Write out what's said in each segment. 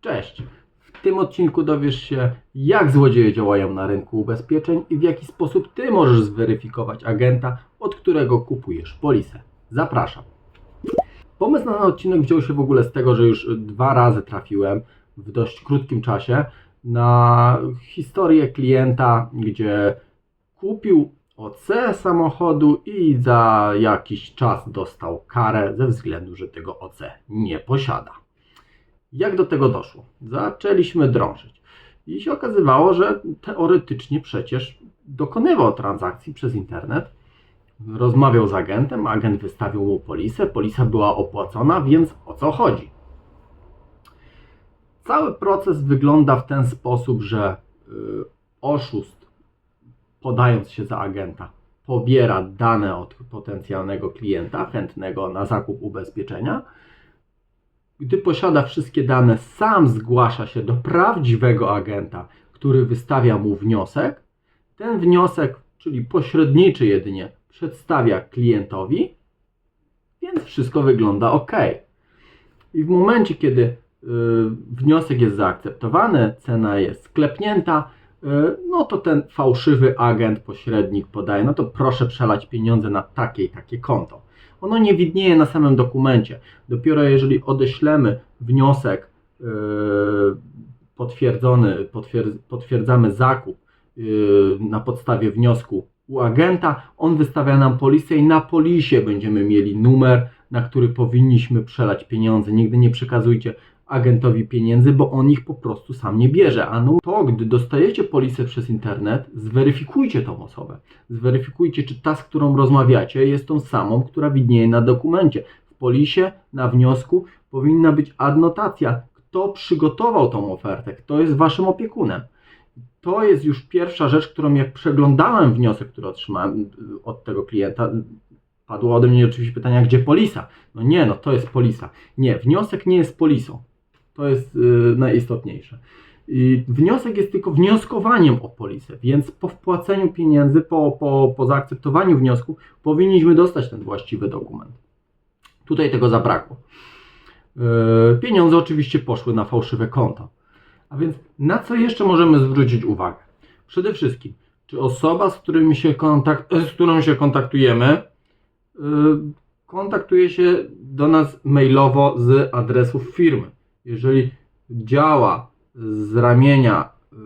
Cześć! W tym odcinku dowiesz się, jak złodzieje działają na rynku ubezpieczeń i w jaki sposób Ty możesz zweryfikować agenta, od którego kupujesz polisę. Zapraszam! Pomysł na ten odcinek wziął się w ogóle z tego, że już dwa razy trafiłem w dość krótkim czasie na historię klienta, gdzie kupił OC samochodu i za jakiś czas dostał karę ze względu, że tego OC nie posiada. Jak do tego doszło? Zaczęliśmy drążyć. I się okazywało, że teoretycznie przecież dokonywał transakcji przez internet. Rozmawiał z agentem, agent wystawił mu polisę, polisa była opłacona, więc o co chodzi? Cały proces wygląda w ten sposób, że y, oszust, podając się za agenta, pobiera dane od potencjalnego klienta chętnego na zakup ubezpieczenia. Gdy posiada wszystkie dane, sam zgłasza się do prawdziwego agenta, który wystawia mu wniosek. Ten wniosek, czyli pośredniczy jedynie, przedstawia klientowi, więc wszystko wygląda ok. I w momencie, kiedy y, wniosek jest zaakceptowany, cena jest sklepnięta, no to ten fałszywy agent, pośrednik podaje, no to proszę przelać pieniądze na takie i takie konto. Ono nie widnieje na samym dokumencie. Dopiero jeżeli odeślemy wniosek y, potwierdzony, potwier- potwierdzamy zakup y, na podstawie wniosku u agenta, on wystawia nam polisę i na polisie będziemy mieli numer, na który powinniśmy przelać pieniądze. Nigdy nie przekazujcie agentowi pieniędzy, bo on ich po prostu sam nie bierze. A no to, gdy dostajecie polisę przez internet, zweryfikujcie tą osobę. Zweryfikujcie, czy ta, z którą rozmawiacie, jest tą samą, która widnieje na dokumencie. W polisie, na wniosku powinna być adnotacja, kto przygotował tą ofertę, kto jest waszym opiekunem. To jest już pierwsza rzecz, którą jak przeglądałem wniosek, który otrzymałem y, od tego klienta, padło ode mnie oczywiście pytanie, gdzie polisa? No nie, no to jest polisa. Nie, wniosek nie jest polisą. To jest yy, najistotniejsze. I wniosek jest tylko wnioskowaniem o polisę, więc po wpłaceniu pieniędzy, po, po, po zaakceptowaniu wniosku, powinniśmy dostać ten właściwy dokument. Tutaj tego zabrakło. Yy, pieniądze oczywiście poszły na fałszywe konto. A więc na co jeszcze możemy zwrócić uwagę? Przede wszystkim, czy osoba, z, kontakt, z którą się kontaktujemy, yy, kontaktuje się do nas mailowo z adresów firmy. Jeżeli działa z ramienia y,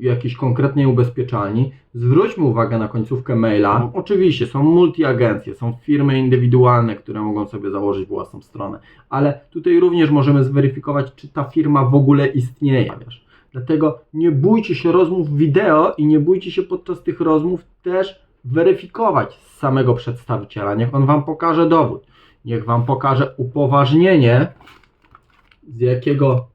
jakiejś konkretnej ubezpieczalni, zwróćmy uwagę na końcówkę maila. Oczywiście są multiagencje, są firmy indywidualne, które mogą sobie założyć własną stronę, ale tutaj również możemy zweryfikować, czy ta firma w ogóle istnieje. Wiesz. Dlatego nie bójcie się rozmów wideo i nie bójcie się podczas tych rozmów też weryfikować z samego przedstawiciela. Niech on Wam pokaże dowód. Niech Wam pokaże upoważnienie, z jakiego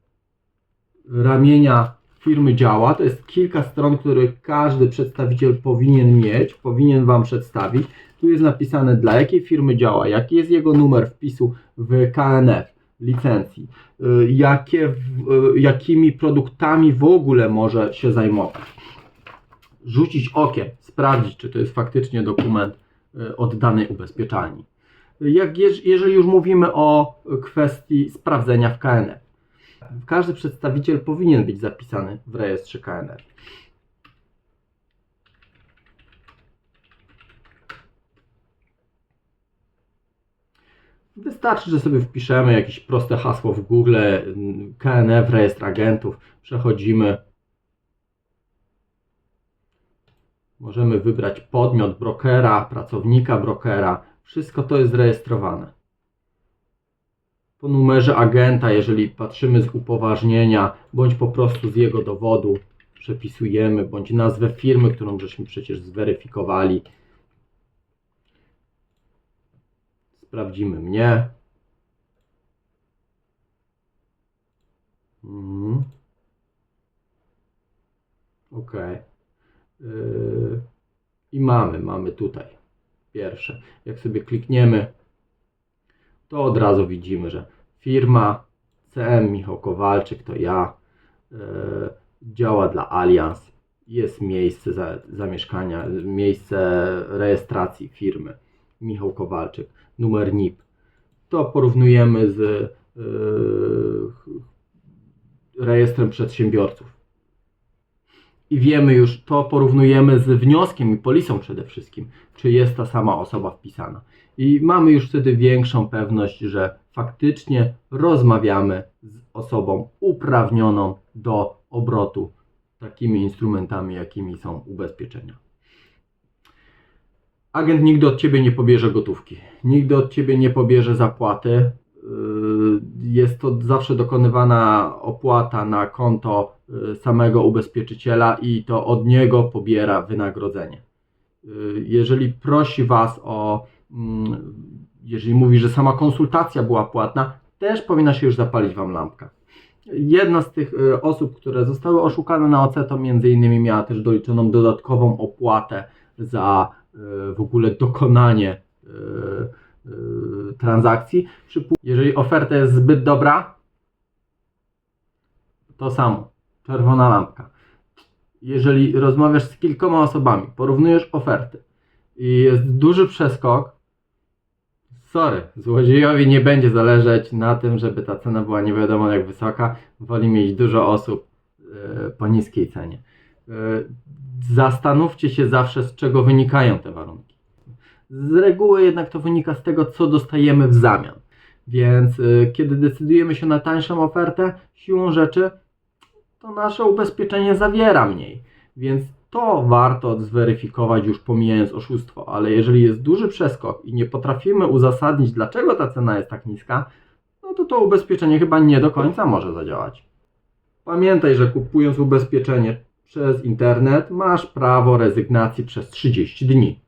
ramienia firmy działa. To jest kilka stron, które każdy przedstawiciel powinien mieć, powinien Wam przedstawić. Tu jest napisane, dla jakiej firmy działa, jaki jest jego numer wpisu w KNF, licencji, y, jakie, y, jakimi produktami w ogóle może się zajmować. Rzucić okiem, sprawdzić, czy to jest faktycznie dokument y, od danej ubezpieczalni. Jak, jeż- jeżeli już mówimy o kwestii sprawdzenia w KNF. Każdy przedstawiciel powinien być zapisany w rejestrze KNF. Wystarczy, że sobie wpiszemy jakieś proste hasło w Google, KNF, rejestr agentów, przechodzimy. Możemy wybrać podmiot brokera, pracownika brokera. Wszystko to jest zarejestrowane po numerze agenta, jeżeli patrzymy z upoważnienia, bądź po prostu z jego dowodu, przepisujemy, bądź nazwę firmy, którą żeśmy przecież zweryfikowali. Sprawdzimy mnie. Mhm. Ok. Yy, I mamy, mamy tutaj pierwsze. Jak sobie klikniemy to od razu widzimy, że firma CM Michał Kowalczyk to ja, e, działa dla Allianz, jest miejsce za, zamieszkania, miejsce rejestracji firmy Michał Kowalczyk, numer NIP. To porównujemy z e, rejestrem przedsiębiorców. I wiemy już, to porównujemy z wnioskiem i polisą przede wszystkim, czy jest ta sama osoba wpisana. I mamy już wtedy większą pewność, że faktycznie rozmawiamy z osobą uprawnioną do obrotu takimi instrumentami, jakimi są ubezpieczenia. Agent nigdy od ciebie nie pobierze gotówki, nigdy od ciebie nie pobierze zapłaty. Yy, Jest to zawsze dokonywana opłata na konto yy, samego ubezpieczyciela i to od niego pobiera wynagrodzenie. Yy, Jeżeli prosi Was o, mm, jeżeli mówi, że sama konsultacja była płatna, też powinna się już zapalić Wam lampka. Jedna z tych y, osób, które zostały oszukane na OC, to między innymi miała też doliczoną dodatkową opłatę za y, w ogóle dokonanie y, y, transakcji. Przypu- Jeżeli oferta jest zbyt dobra, to samo, czerwona lampka. Jeżeli rozmawiasz z kilkoma osobami, porównujesz oferty i jest duży przeskok, Sorry, złodziejowi nie będzie zależeć na tym, żeby ta cena była nie wiadomo jak wysoka. Woli mieć dużo osób e, po niskiej cenie. E, Zastanówcie się zawsze, z czego wynikają te warunki. Z reguły jednak to wynika z tego, co dostajemy w zamian. Więc e, kiedy decydujemy się na tańszą ofertę, siłą rzeczy to nasze ubezpieczenie zawiera mniej. Więc to warto zweryfikować już pomijając oszustwo, ale jeżeli jest duży przeskok i nie potrafimy uzasadnić, dlaczego ta cena jest tak niska, no to to ubezpieczenie chyba nie do końca może zadziałać. Pamiętaj, że kupując ubezpieczenie przez internet masz prawo rezygnacji przez 30 dni.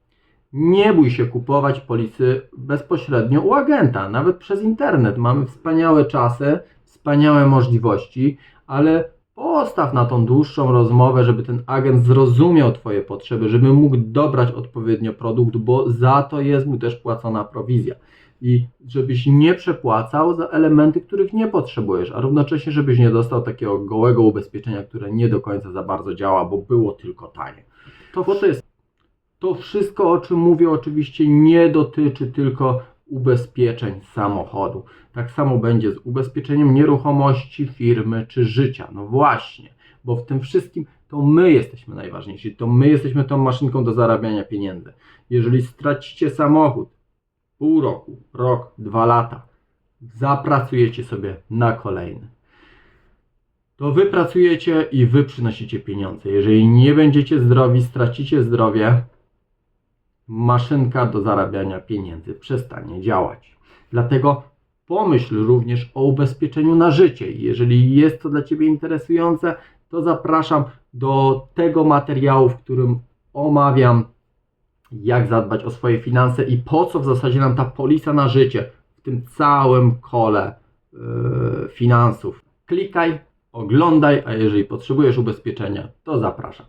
Nie bój się kupować polisy bezpośrednio u agenta, nawet przez internet. Mamy wspaniałe czasy, wspaniałe możliwości, ale postaw na tą dłuższą rozmowę, żeby ten agent zrozumiał Twoje potrzeby, żeby mógł dobrać odpowiednio produkt, bo za to jest mu też płacona prowizja. I żebyś nie przepłacał za elementy, których nie potrzebujesz, a równocześnie, żebyś nie dostał takiego gołego ubezpieczenia, które nie do końca za bardzo działa, bo było tylko tanie. To, to jest to wszystko, o czym mówię, oczywiście nie dotyczy tylko ubezpieczeń samochodu. Tak samo będzie z ubezpieczeniem nieruchomości, firmy czy życia. No właśnie, bo w tym wszystkim to my jesteśmy najważniejsi. To my jesteśmy tą maszynką do zarabiania pieniędzy. Jeżeli stracicie samochód pół roku, rok, dwa lata, zapracujecie sobie na kolejny. To wy pracujecie i wy przynosicie pieniądze. Jeżeli nie będziecie zdrowi, stracicie zdrowie, maszynka do zarabiania pieniędzy przestanie działać. Dlatego pomyśl również o ubezpieczeniu na życie. Jeżeli jest to dla Ciebie interesujące, to zapraszam do tego materiału, w którym omawiam, jak zadbać o swoje finanse i po co w zasadzie nam ta polisa na życie w tym całym kole yy, finansów. Klikaj, oglądaj, a jeżeli potrzebujesz ubezpieczenia, to zapraszam.